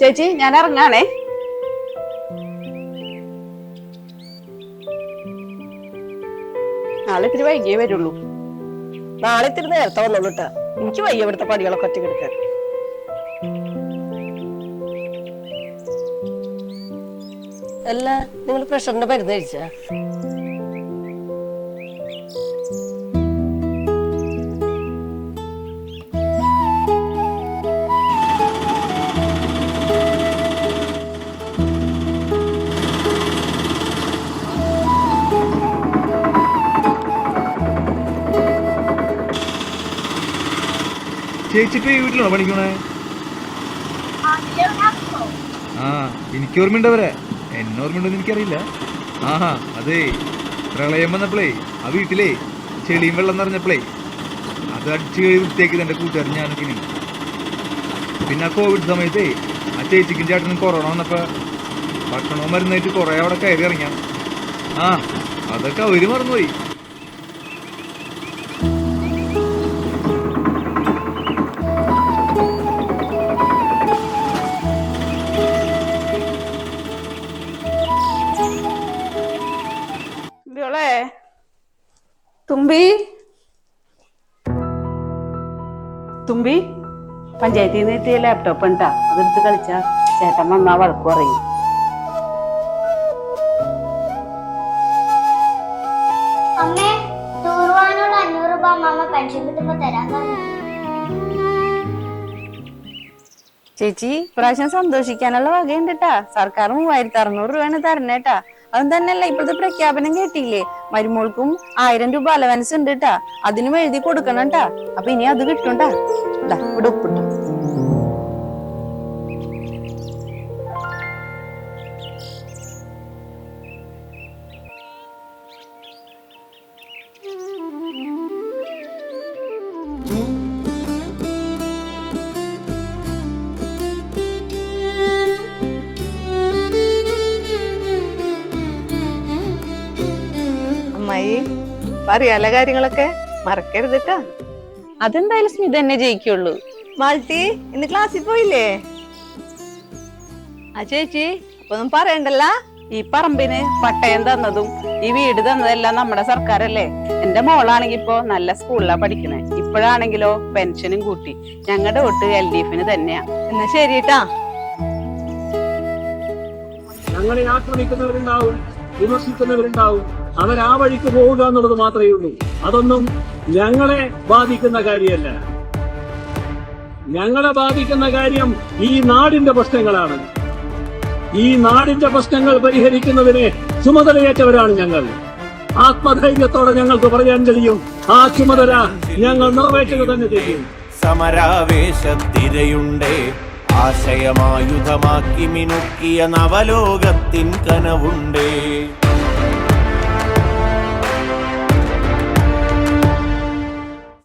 ചേച്ചി ഞാൻ ഇറങ്ങാണേ. നാളെ ഇത്തിരി വൈകിയേ വരുള്ളൂ. നാളെ ഇത്തിരി നേരത്തെ വന്നോളൂ കേട്ടാ എനിക്ക് വയ്യ ഇവിടുത്തെ പണികളൊക്കെ ഒറ്റ കിടക്കാൻ അല്ല നിങ്ങൾ പ്രഷറിന്റെ മരുന്ന് കഴിച്ച? ചേച്ചി വീട്ടിലോ ഈ വീട്ടിലാണോ പണിക്കണേ? ആ എനിക്ക് ഓർമ്മയുണ്ടവരെ. എന്നെ ഓർമ്മയുണ്ടെന്ന് എനിക്കറിയില്ല. ആഹാ അതെ പ്രളയം വന്നപ്പോളേ ആ വീട്ടിലേ ചെളിയും വെള്ളം നിറഞ്ഞപ്പോളേ അത് അടിച്ചു കഴി വൃത്തിയാക്കിയത് എന്റെ കൂട്ടുകാരൻ ഞാനൊക്കെ ഇനി. പിന്നെ ആ കോവിഡ് സമയത്തേ ആ ചേച്ചിക്കും ചേട്ടനും കൊറോണ വന്നപ്പോ ഭക്ഷണവും മരുന്നായിട്ട് കുറെ അവിടെ കയറി ഇറങ്ങിയാണ് ആ അതൊക്കെ അവർ മറന്നുപോയി. തുമ്പി. തുമ്പി. പഞ്ചായത്തിൽ നിന്ന് എത്തിയ ലാപ്ടോപ്പ് ഉണ്ടാ അതെടുത്ത് കളിച്ച ചേട്ടൻ വന്നാ വഴക്ക് പറയും. ചേച്ചി ഇപ്രാവശ്യം സന്തോഷിക്കാനുള്ള വകയുണ്ട് കേട്ടാ സർക്കാർ മൂവായിരത്തി അറുന്നൂറ് രൂപയാണ് തരണേട്ടാ അതും തന്നെയല്ല ഇപ്പോഴത്തെ പ്രഖ്യാപനം കേട്ടില്ലേ? മരുമോൾക്കും ആയിരം രൂപ അലവൻസ് ഉണ്ട് കേട്ടാ അതിനും എഴുതി കൊടുക്കണം കേട്ടാ അപ്പൊ ഇനി അത് കിട്ടും കേട്ടാ ഇവിടെ ഒപ്പിട്ടു അമ്മായി പറയാല കാര്യങ്ങളൊക്കെ മറക്കരുത് ട്ടാ. അതെന്തായാലും സ്മിത എന്നെ ജയിക്കുള്ളൂ. മാൾട്ടി ഇന്ന് ക്ലാസ്സിൽ പോയില്ലേ? ആ ചേച്ചി അപ്പൊ ഒന്നും പറയണ്ടല്ല. ഈ പറമ്പിന് പട്ടയം തന്നതും ഈ വീട് തന്നതെല്ലാം നമ്മുടെ സർക്കാരല്ലേ. എന്റെ മോളാണെങ്കി ഇപ്പൊ നല്ല സ്കൂളിലാ പഠിക്കണേ. ഇപ്പോഴാണെങ്കിലോ പെൻഷനും കൂട്ടി. ഞങ്ങളുടെ വോട്ട് എൽ ഡി എഫിന് തന്നെയാ. എന്നാ ശരിട്ടാ ഞങ്ങളെ ആക്രമിക്കുന്നവരുണ്ടാവും. വിമർശിക്കുന്നവരുണ്ടാവും. അവർ ആ വഴിക്ക് പോവുക എന്നുള്ളത് മാത്രമേ ഉള്ളൂ. അതൊന്നും ഞങ്ങളെ ബാധിക്കുന്ന കാര്യമല്ല. ഞങ്ങളെ ബാധിക്കുന്ന കാര്യം ഈ നാടിന്റെ പ്രശ്നങ്ങളാണ്. ഈ നാടിന്റെ പ്രശ്നങ്ങൾ പരിഹരിക്കുന്നതിന് ചുമതലയേറ്റവരാണ് ഞങ്ങൾ. ആത്മധൈര്യത്തോടെ ഞങ്ങൾക്ക് പറയാൻ കഴിയും. ആ ചുമതല ഞങ്ങൾ നിറവേറ്റുക തന്നെ ചെയ്യും. സമരാവേശത്തിരയുണ്ടേ. ആശയമായുധമാക്കി മിനുക്കിയ നവലോകത്തിൻ കനവുണ്ടേ?